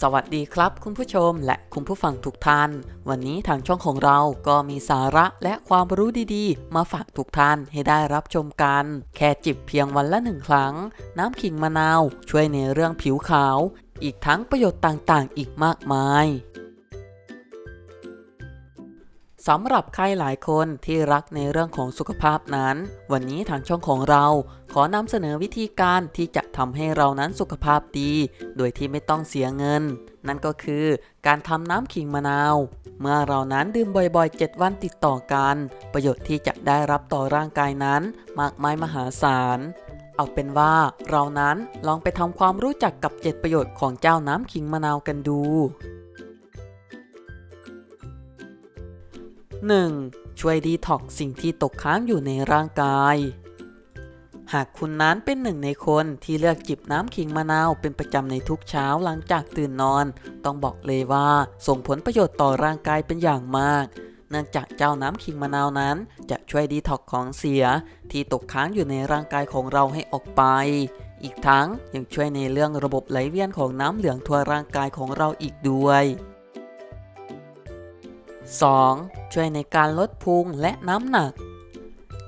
สวัสดีครับคุณผู้ชมและคุณผู้ฟังทุกท่าน วันนี้ทางช่องของเราก็มีสาระและความรู้ดีๆ มาฝากทุกท่านให้ได้รับชมกัน แค่จิบเพียงวันละหนึ่งครั้ง น้ำขิงมะนาว ช่วยในเรื่องผิวขาว อีกทั้งประโยชน์ต่างๆ อีกมากมาย สำหรับใครหลายคนที่รักในเรื่องของสุขภาพนั้น วันนี้ทางช่องของเราขอนำเสนอวิธีการที่จะทำให้เรานั้นสุขภาพดี โดยที่ไม่ต้องเสียเงิน นั่นก็คือการทำน้ำขิงมะนาว เมื่อเรานั้นดื่มบ่อยๆ 7 วันติดต่อกัน ประโยชน์ที่จะได้รับต่อร่างกายนั้น มากมายมหาศาลเอาเป็นว่าเรานั้นลองไปทำความรู้จักกับ 7 ประโยชน์ของเจ้าน้ำขิงมะนาวกันดู 1. ช่วยดีท็อกสิ่งที่ตกค้างอยู่ในร่างกาย หากคุณนั้นเป็นหนึ่งในคนที่เลือกจิบน้ำขิงมะนาวเป็นประจำในทุกเช้าหลังจากตื่นนอน ต้องบอกเลยว่าส่งผลประโยชน์ต่อร่างกายเป็นอย่างมาก เนื่องจากเจ้าน้ำขิงมะนาวนั้นจะช่วยดีท็อกของเสีย ที่ตกค้างอยู่ในร่างกายของเราให้ออกไปอีกทั้งยังช่วยในเรื่องระบบไหลเวียนของน้ำเหลืองทั่วร่างกายของเราอีกด้วย 2. ช่วยในการลดพุงและน้ำหนัก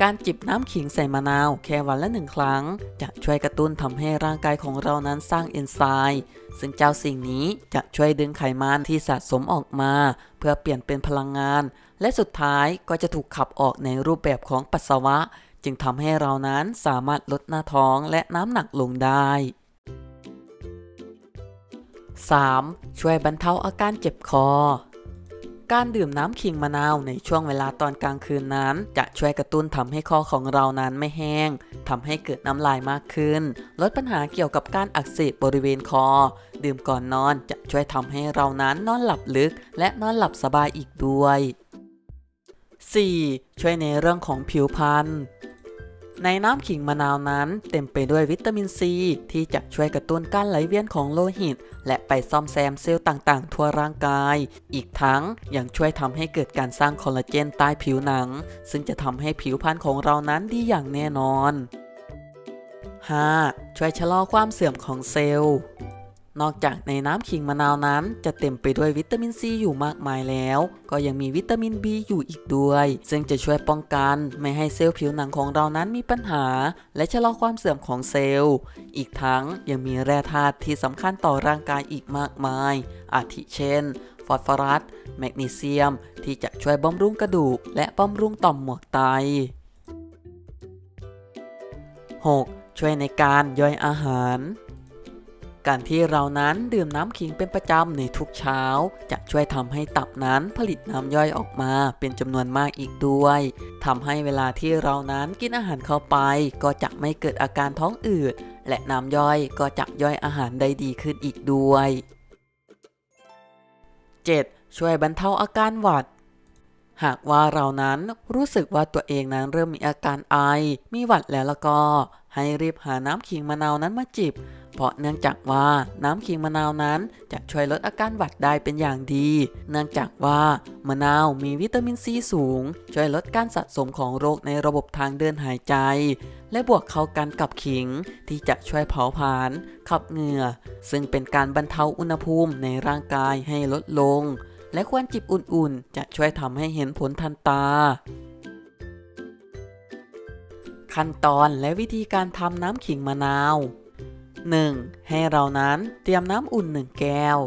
การจิบน้ำขิงใส่มะนาว แค่วันละหนึ่งครั้ง จะช่วยกระตุ้นทำให้ร่างกายของเรานั้นสร้างเอนไซม์ซึ่งเจ้าสิ่งนี้จะช่วยดึงไขมันที่สะสมออกมา เพื่อเปลี่ยนเป็นพลังงาน และสุดท้ายก็จะถูกขับออกในรูปแบบของปัสสาวะ จึงทำให้เรานั้นสามารถลดหน้าท้องและน้ำหนักลงได้ 3. ช่วยบรรเทาอาการเจ็บคอ การดื่มน้ำขิงมะนาวในช่วงเวลาตอนกลางคืนนั้น จะช่วยกระตุ้นทำให้คอของเรานั้นไม่แห้งทำให้เกิดน้ำลายมากขึ้น ลดปัญหาเกี่ยวกับการอักเสบบริเวณคอ ดื่มก่อนนอนจะช่วยทำให้เรานั้นนอนหลับลึก และนอนหลับสบายอีกด้วย 4. ช่วยในเรื่องของผิวพรรณ ในน้ำขิงมะนาวนั้นเต็มไปด้วยวิตามินซี ที่จะช่วยกระตุ้นการไหลเวียนของโลหิต และไปซ่อมแซมเซลล์ต่างๆ ทั่วร่างกาย อีกทั้งยังช่วยทำให้เกิดการสร้างคอลลาเจนใต้ผิวหนัง ซึ่งจะทำให้ผิวพรรณของเรานั้นดีอย่างแน่นอน 5. ช่วยชะลอความเสื่อมของเซลล์ นอกจากในน้ำขิงมะนาวนั้น จะเต็มไปด้วยวิตามินซีอยู่มากมายแล้ว ก็ยังมีวิตามิน B อยู่อีกด้วย ซึ่งจะช่วยป้องกันไม่ให้เซลล์ผิวหนังของเรานั้นมีปัญหา และชะลอความเสื่อมของเซลล์ อีกทั้งยังมีแร่ธาตุที่สำคัญต่อร่างกายอีกมากมาย อาทิเช่นฟอสฟอรัส แมกนีเซียม ที่จะช่วยบำรุงกระดูก และบำรุงต่อมหมวกไต 6. ช่วยในการย่อยอาหาร การที่เรานั้นดื่มน้ำขิงเป็นประจำในทุกเช้า จะช่วยทำให้ตับนั้นผลิตน้ำย่อยออกมาเป็นจำนวนมากอีกด้วยทำให้เวลาที่เรานั้นกินอาหารเข้าไป ก็จะไม่เกิดอาการท้องอืด และน้ำย่อยก็จะย่อยอาหารได้ดีขึ้นอีกด้วย 7. ช่วยบรรเทาอาการหวัดหากว่าเรานั้นรู้สึกว่าตัวเองนั้นเริ่มมีอาการไอ มีหวัดแล้วแล้วก็ ให้รีบหาน้ำขิงมะนาวนั้นมาจิบ เพราะเนื่องจากว่าน้ำขิงมะนาวนั้นจะช่วยลดอาการหวัดได้เป็นอย่างดี เนื่องจากว่ามะนาวมีวิตามินซีสูง ช่วยลดการสะสมของโรคในระบบทางเดินหายใจ และบวกเข้ากันกับขิงที่จะช่วยเผาผลาญขับเหงื่อ ซึ่งเป็นการบรรเทาอุณหภูมิในร่างกายให้ลดลง และควรจิบอุ่นๆ จะช่วยทำให้เห็นผลทันตาขั้นตอนและวิธีการทำน้ำขิงมะนาว 1. ให้เรานั้นเตรียมน้ำอุ่น 1 แก้ว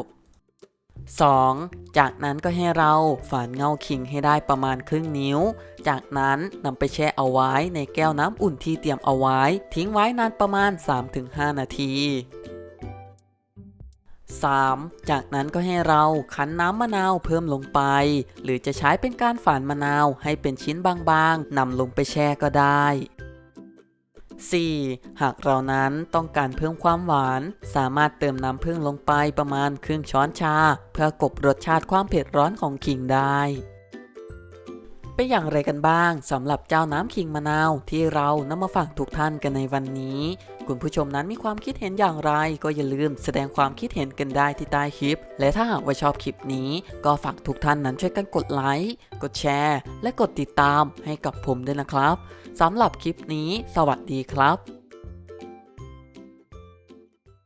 2. จากนั้นก็ให้เราฝานเงาขิงให้ได้ประมาณครึ่งนิ้ว จากนั้นนำไปแช่เอาไว้ในแก้วน้ำอุ่นที่เตรียมเอาไว้ ทิ้งไว้นานประมาณ 3-5 นาที 3. จากนั้นก็ให้เราคั้นน้ำมะนาวเพิ่มลงไป หรือจะใช้เป็นการฝานมะนาวให้เป็นชิ้นบางๆนำลงไปแช่ก็ได้ 4. หากเรานั้นต้องการเพิ่มความหวาน สามารถเติมน้ำผึ้งลงไปประมาณครึ่งช้อนชา เพื่อกบรสชาติความเผ็ดร้อนของขิงได้ เป็นอย่างไรกันบ้างสำหรับเจ้าน้ำขิงมะนาวที่เรานำมาฝากทุกท่านกันในวันนี้ คุณผู้ชมนั้นมีความคิดเห็นอย่างไร ก็อย่าลืมแสดงความคิดเห็นกันได้ที่ใต้คลิป และถ้าหากว่าชอบคลิปนี้ ก็ฝากทุกท่านนั้นช่วยกันกดไลค์กดแชร์ และกดติดตามให้กับผมด้วยนะครับสำหรับคลิปนี้ สวัสดีครับ